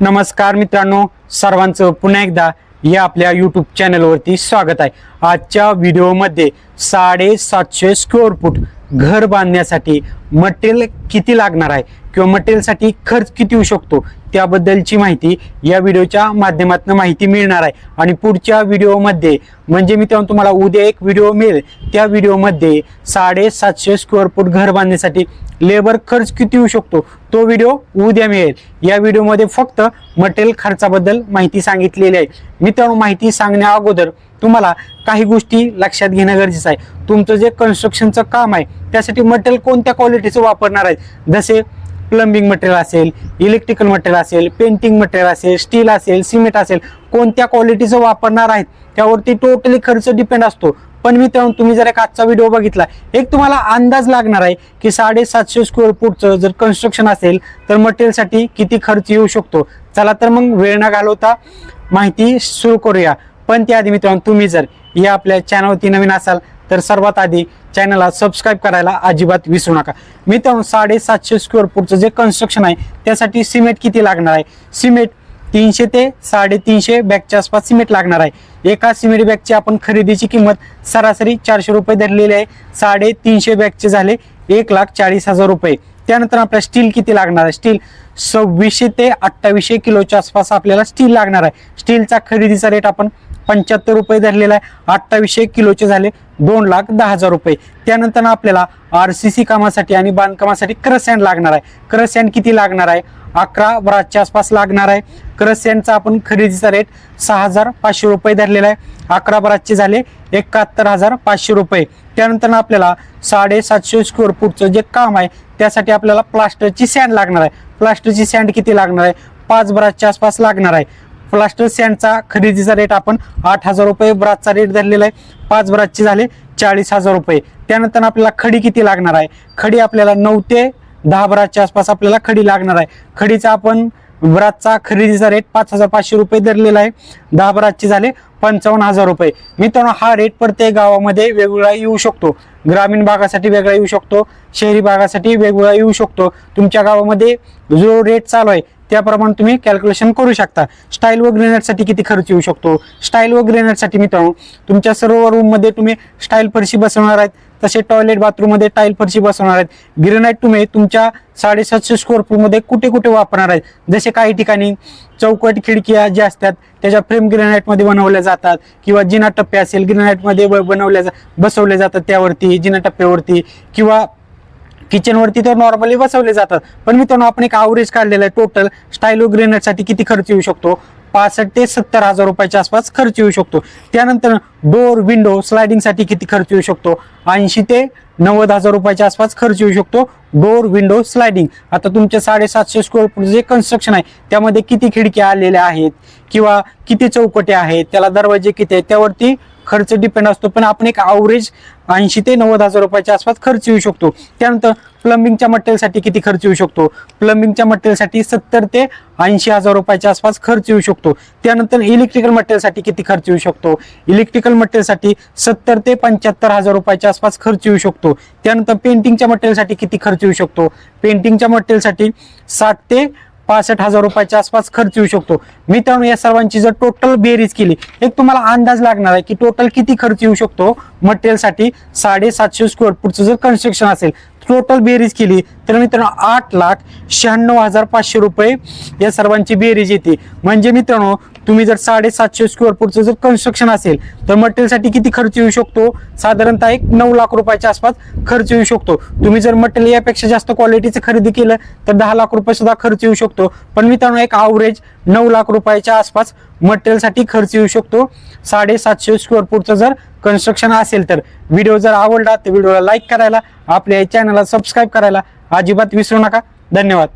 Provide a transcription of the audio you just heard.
नमस्कार मित्रांनो सर्वांचं पुन्हा एकदा या आपल्या यूट्यूब चॅनलवरती स्वागत आहे. आजच्या व्हिडिओमध्ये साडेसातशे स्क्वेअर फूट घर बांधण्यासाठी मटेरियल किती लागणार आहे किंवा मटेरियलसाठी खर्च किती येऊ शकतो त्याबद्दलची माहिती या व्हिडिओच्या माध्यमातून माहिती मिळणार आहे. आणि पुढच्या व्हिडिओमध्ये म्हणजे मी तेव्हा तुम्हाला उद्या एक व्हिडिओ मिळेल. त्या व्हिडिओमध्ये साडेसातशे स्क्वेअर फूट घर बांधण्यासाठी लेबर खर्च किती येऊ शकतो तो व्हिडिओ उद्या मिळेल. या व्हिडिओमध्ये फक्त मटेरियल खर्चाबद्दल माहिती सांगितलेली आहे. मित्रांनो माहिती सांगण्या अगोदर तुम्हाला काही गोष्टी लक्षात घेणं गरजेचं आहे. तुमचं जे कन्स्ट्रक्शनचं काम आहे त्यासाठी मटेरियल कोणत्या क्वालिटीचं वापरणार आहे जसे प्लंबिंग मटेरियल असेल इलेक्ट्रिकल मटेरियल असेल पेंटिंग मटेरियल असेल स्टील असेल सिमेंट असेल कोणत्या क्वालिटीचं वापरणार आहेत? त्यावरती टोटली खर्च डिपेंड असतो. पण मित्रांनो तुम्ही जर एक आजचा व्हिडिओ बघितला एक तुम्हाला अंदाज लागणार आहे की साडेसातशे स्क्वेअर फूटचं जर कन्स्ट्रक्शन असेल तर मटेरियलसाठी किती खर्च येऊ शकतो? चला तर मग वेळ न घालवता माहिती सुरू करूया. पण त्याआधी मित्रांनो तुम्ही जर या आपल्या चॅनलवरती नवीन असाल तर सर्वात आधी चॅनलला सबस्क्राईब करायला अजिबात विसरू नका. मित्रांनो साडेसातशे स्क्वेअर फूटचं जे कन्स्ट्रक्शन आहे त्यासाठी सिमेंट किती लागणार आहे? सिमेंट तीनशे ते साडेतीनशे बॅगच्या आसपास सिमेंट लागणार आहे. एका सिमेंट बॅगची आपण खरेदीची किंमत सरासरी चारशे रुपये धरलेली आहे. साडेतीनशे बॅगचे झाले एक लाख चाळीस हजार रुपये. त्यानंतर आपल्याला स्टील किती लागणार आहे? स्टील सव्वीसशे ते अठ्ठावीसशे किलोच्या आसपास आपल्याला स्टील लागणार आहे. स्टीलचा खरेदीचा रेट आपण पंच्याहत्तर रुपये धरलेला आहे. अठ्ठावीसशे किलोचे झाले दोन लाख दहा हजार रुपये. त्यानंतर आपल्याला आर सी सी कामासाठी आणि बांधकामासाठी क्रसॅन लागणार आहे. क्रसॅन किती लागणार आहे? अकरा वराच्या आसपास लागणार आहे. क्रसॅनचा आपण खरेदीचा रेट सहा हजार पाचशे रुपये धरलेला आहे. अकरा बराजचे झाले एकाहत्तर हजार पाचशे रुपये. त्यानंतर आपल्याला साडेसातशे स्क्वेअर फूटचं जे काम आहे त्यासाठी आपल्याला प्लास्टरची सँड लागणार आहे. प्लास्टरची सँड किती लागणार आहे? पाच ब्रासच्या आसपास लागणार आहे. प्लास्टर सँडचा खरेदीचा रेट आपण आठ हजार रुपये ब्राचचा रेट धरलेला आहे. पाच ब्राचचे झाले चाळीस हजार रुपये. त्यानंतर आपल्याला खडी किती लागणार आहे? खडी आपल्याला नऊ ते दहा ब्राचच्या आसपास आपल्याला खडी लागणार आहे. खडीचा आपण ब्रातचा खरेदीचा रेट पाच हजार पाचशे रुपये धरलेला आहे. दहा ब्रातचे झाले पंचावन्न हजार रुपये. मित्रांनो हा रेट प्रत्येक गावामध्ये वेगवेगळा येऊ शकतो. ग्रामीण भागासाठी वेगळा येऊ शकतो शहरी भागासाठी वेगवेगळा येऊ शकतो. तुमच्या गावामध्ये जो रेट चालू आहे त्याप्रमाणे तुम्ही कॅल्क्युलेशन करू शकता. स्टाईल व ग्रेनेडसाठी किती खर्च येऊ शकतो? स्टाईल व ग्रेनेडसाठी मित्रांनो तुमच्या सर्व रूममध्ये तुम्ही स्टाईल फरशी बसवणार आहेत. तसे टॉयलेट बाथरूममध्ये टाईल फरशी बसवणार आहेत. ग्रेनाईट तुम्ही तुमच्या साडेसातशे स्क्वेअर फूटमध्ये कुठे कुठे वापरणार आहेत? जसे काही ठिकाणी चौकट खिडक्या ज्या असतात त्याच्या फ्रेम ग्रेनाईटमध्ये बनवल्या जातात. किंवा जिना टप्पे असेल ग्रेनाईटमध्ये ब- बनवल्या जा बसवल्या जातात त्यावरती जिना टप्प्यावरती. किंवा किचनवरती तर नॉर्मली बसवले जातात. पण मित्रांनो आपण एक आवरेज काढलेला आहे टोटल स्टायलो ग्रेनाईटसाठी किती खर्च येऊ शकतो? पासष्ट ते सत्तर हजार रुपयाच्या आसपास खर्च येऊ शकतो. त्यानंतर डोर विंडो स्लायडिंगसाठी किती खर्च येऊ शकतो? ऐंशी ते नव्वद हजार रुपयाच्या आसपास खर्च येऊ शकतो. डोर विंडो स्लायडिंग आता तुमचे साडेसातशे स्क्वेअर फूट जे कन्स्ट्रक्शन आहे त्यामध्ये किती खिडक्या आलेल्या आहेत? किंवा किती चौकटे आहेत? त्याला दरवाजे किती आहेत? त्यावरती खर्च डिपेंड असतो. पण आपण एक अवरेज ऐंशी ते नव्वद हजार रुपयाच्या आसपास खर्च येऊ शकतो. त्यानंतर प्लंबिंगच्या मटेरियलसाठी किती खर्च येऊ शकतो? प्लंबिंगच्या मटेरियलसाठी सत्तर ते ऐंशी हजार रुपयाच्या आसपास खर्च येऊ शकतो. त्यानंतर इलेक्ट्रिकल मटेरियलसाठी किती खर्च येऊ शकतो? इलेक्ट्रिकल मटेरियलसाठी सत्तर ते पंच्याहत्तर हजार रुपयाच्या आसपास खर्च येऊ शकतो. त्यानंतर पेंटिंगच्या मटेरियलसाठी किती खर्च येऊ शकतो? पेंटिंगच्या मटेरियलसाठी साठ ते पासष्ट हजार रुपयाच्या आसपास खर्च येऊ शकतो. मित्रांनो या सर्वांची जर टोटल बेरीज केली एक तुम्हाला अंदाज लागणार आहे की टोटल किती खर्च येऊ शकतो मटेरियलसाठी साडेसातशे स्क्वेअर फूटचं जर कन्स्ट्रक्शन असेल टोटल बेरीज केली तर मित्रांनो आठ लाख शहाण्णव हजार पाचशे रुपये या सर्वांची बेरीज येते. म्हणजे मित्रांनो तुम्ही जर साडेसातशे स्क्वेअर फूटचं जर कन्स्ट्रक्शन असेल तर मटेरियलसाठी किती खर्च येऊ शकतो? साधारणतः एक नऊ लाख रुपयाच्या आसपास खर्च येऊ शकतो. तुम्ही जर मटेरियल यापेक्षा जास्त क्वालिटीचं खरेदी केलं तर दहा लाख रुपये सुद्धा खर्च येऊ शकतो. पण मित्रांनो एक आवरेज नऊ लाख रुपयाच्या आसपास मटेरियलसाठी खर्च येऊ शकतो. साडेसातशे स्क्वेअर फूटचं जर कन्स्ट्रक्शन असेल तर व्हिडिओ जर आवडला तर व्हिडिओला लाईक करायला आपल्या चॅनलला सबस्क्राईब करायला अजिबात विसरू नका. धन्यवाद.